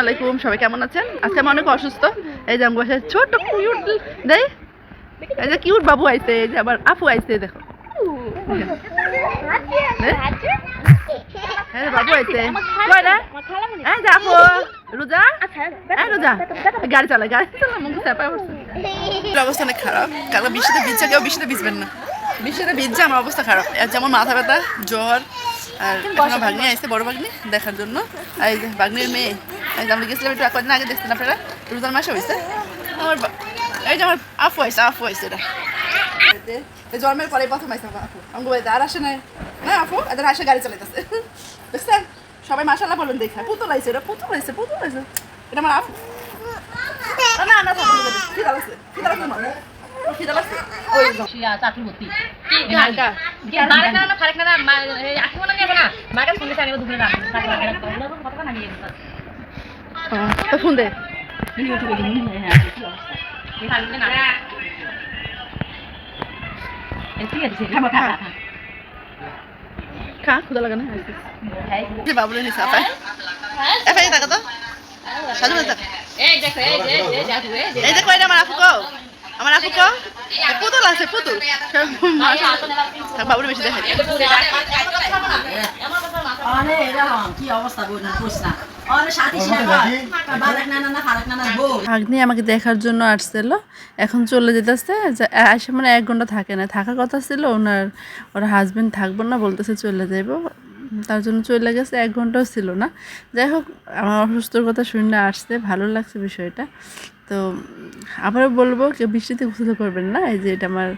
আলাইকুম, সবাই কেমন আছেন? আজকে আমি অনেক অসুস্থ। এই যে আমার ছোট কিউট দেই। এই যে কিউট বাবু আইছে, এই যে আবার আপু আইছে দেখো। এই যে বাবু আইছে। কই যে আপু, রোজা? এই রোজা। গাড়ি চালা গাড়ি চালা মুখ চাপা অবস্থা অনেক খারাপ। কারণ বৃষ্টিতে ভিজছে, কেউ বৃষ্টিতে ভিজবেন না। বৃষ্টিতে ভিজছে, আমার অবস্থা খারাপ। যেমন মাথা ব্যথা, জ্বর, আর ভাগ্নি আসছে বড় ভাগ্নি দেখার জন্য। আর এই যে ভাগ্নির মেয়ে আমরা গেছিলাম একটু কদিন আগে দেখছেন আপনারা রোজার মাসে হয়েছে আমার এই যে আমার আফু আইসে আফু আইসে এটা জন্মের পরে প্রথম আইসে আপু আমার বাড়িতে আর আসে নাই না আপু এদের আসে গাড়ি চালাইতেছে বুঝছেন সবাই মাসাল্লাহ বলেন দেখা পুতুল আইসে এটা পুতুল আইসে পুতুল আইসে এটা আমার আপু না না খিদা লাগছে খিদা লাগছে না মনে মাকে আমি দুপুরে লাগে না কত না নিয়ে গেছে হ্যাঁ, তো ফোন দে থেকে হ্যাঁ খা ক্ষুদা লাগে না নিছে আপায় এফাই টাকা তো সাজু টাকা এই দেখো এই যে এই দেখো এই যে এই আমার আপুকো আমার আপুকো এ পুতুল আছে পুতুল বাবুরে বেশি দেখাই কি অবস্থা বলুন বুঝ না অনে সাথী। ছিল বারেক না না ফারাক না না বল। ভাগ্নি আমাকে দেখার জন্য আসছিল। এখন চলে যেতেছে আসে মানে এক ঘণ্টা থাকে না। থাকার কথা ছিল ওনার ওর হাজবেন্ড থাকব না বলতেছে চলে যাইব। তার জন্য চলে গেছে এক ঘন্টাও ছিল না। যাই হোক আমার অসুস্থর কথা শুনে আসছে ভালো লাগছে বিষয়টা। তো আবারও বলব কেউ বৃষ্টিতে গোসল করবেন না? এই যে এটা আমার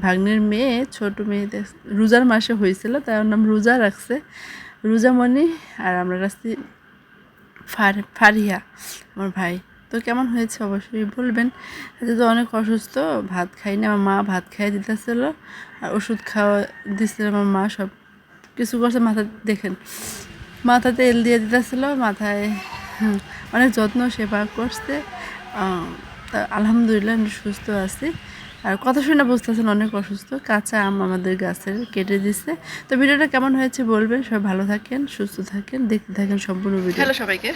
ভাগ্নির মেয়ে ছোট মেয়ে দেখ- রোজার মাসে হয়েছিল তার নাম রোজা রাখছে। রোজামণি আর আমরা রাখছি ফার, ফারিয়া, আমার ভাই। তো কেমন হয়েছে অবশ্যই বলবেন। এতে তো অনেক অসুস্থ, ভাত খাই না আমার মা ভাত খাইয়ে দিতেছিল, আর ওষুধ খাওয়া দিচ্ছিল আমার মা, সব কিছু করছে মাথা, দেখেন। মাথা তেল দিয়ে দিতেছিল, মাথায় অনেক যত্ন, সেবা করছে। তা আলহামদুলিল্লাহ সুস্থ আছি। আর কথা শুনে বুঝতেছেন অনেক অসুস্থ। কাঁচা আম আমাদের গাছের কেটে দিচ্ছে তো ভিডিওটা কেমন হয়েছে বলবেন সবাই ভালো থাকেন, সুস্থ থাকেন, দেখতে থাকেন সম্পূর্ণ ভিডিও। হ্যালো সবাইকে।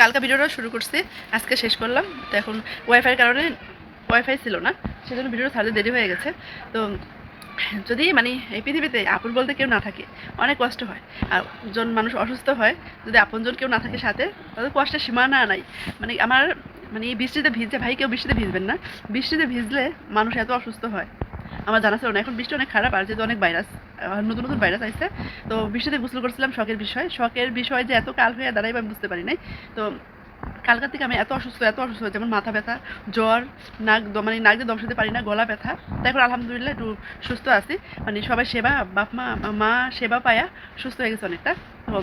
কালকা ভিডিওটা শুরু করছি, আজকে শেষ করলাম। তো এখন ওয়াইফাইয়ের কারণে ওয়াইফাই ছিল না, সেজন্য ভিডিওটা ছাড়তে দেরি হয়ে গেছে। তো যদি মানে এই পৃথিবীতে আপন বলতে কেউ না থাকে, অনেক কষ্ট হয়। আর জন মানুষ অসুস্থ হয়, যদি আপনজন কেউ না থাকে সাথে, তাদের কষ্টের সীমানা নাই। মানে আমার মানে এই বৃষ্টিতে ভিজছে ভাই কেউ বৃষ্টিতে ভিজবেন না। বৃষ্টিতে ভিজলে মানুষ এত অসুস্থ হয়। আমার জানা ছিল না, এখন বৃষ্টি অনেক খারাপ, আর যেহেতু অনেক ভাইরাস নতুন নতুন ভাইরাস আসছে তো বৃষ্টিতে গোসল করছিলাম, শখের বিষয়। শখের বিষয় যে এত কাল হয়ে দাঁড়াইবে আমি বুঝতে পারি নাই। তো কালকার থেকে আমি এত অসুস্থ এত অসুস্থ যেমন মাথা ব্যথা, জ্বর, নাক মানে নাক দিয়ে দম সাথে পারি না, গলা ব্যথা। তাই এখন আলহামদুলিল্লাহ একটু সুস্থ আছি। মানে সবাই সেবা, বাপ মা মা সেবা পায়া সুস্থ হয়ে গেছে অনেকটা। তো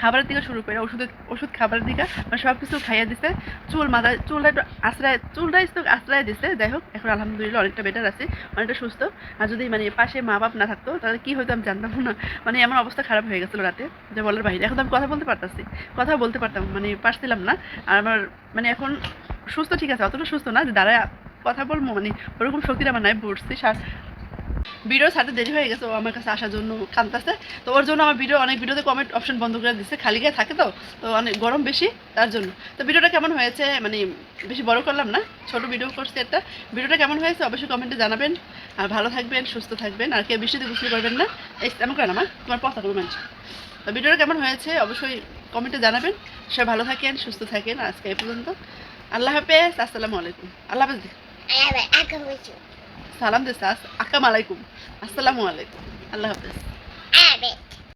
খাবারের দিকে শুরু করে ওষুধের ওষুধ খাবারের দিকে মানে সব কিছু খাইয়ে দিছে। চুল মাথায়, চুলটা একটু আশ্রয়, চুলটা একটু আশ্রয় দিছে। যাই হোক, এখন আলহামদুলিল্লাহ অনেকটা বেটার আছে, অনেকটা সুস্থ। আর যদি মানে পাশে মা বাপ না থাকতো, তাহলে কী হয়তো আমি জানতাম না। মানে আমার অবস্থা খারাপ হয়ে গেছিল রাতে, যে বলার বাইরে এখন আমি কথা বলতে পারতাছি, কথা বলতে পারতাম মানে পারছিলাম না। আর আমার মানে এখন সুস্থ ঠিক আছে, অতটা সুস্থ না, যে দাঁড়ায় কথা বলব মানে ওরকম শক্তিটা আমার নাই পড়ছি ভিডিও ছাড়তে দেরি হয়ে গেছে, ও আমার কাছে আসার জন্য কাঁদতেছে। তো ওর জন্য আমার ভিডিও, অনেক ভিডিওতে কমেন্ট অপশন বন্ধ করে দিচ্ছে খালি গায়ে থাকে তো তো অনেক গরম বেশি, তার জন্য। তো ভিডিওটা কেমন হয়েছে মানে বেশি বড় করলাম না, ছোট ভিডিও করছি একটা। ভিডিওটা কেমন হয়েছে, অবশ্যই কমেন্টে জানাবেন। আর ভালো থাকবেন, সুস্থ থাকবেন, আর কেউ বৃষ্টিতে গোসল করবেন না। এই, এমন করে আমার তোমার পথা করব মানুষ। তো ভিডিওটা কেমন হয়েছে, অবশ্যই কমেন্টে জানাবেন। সবাই ভালো থাকেন, সুস্থ থাকেন, আজকে এই পর্যন্ত। আল্লাহ হাফেজ, আসসালামু আলাইকুম। আল্লাহ হাফেজ। সালাম দিস আকাম আলাইকুম। আসসালামু আলাইকুম। আল্লাহ হাফেজ। Abbott.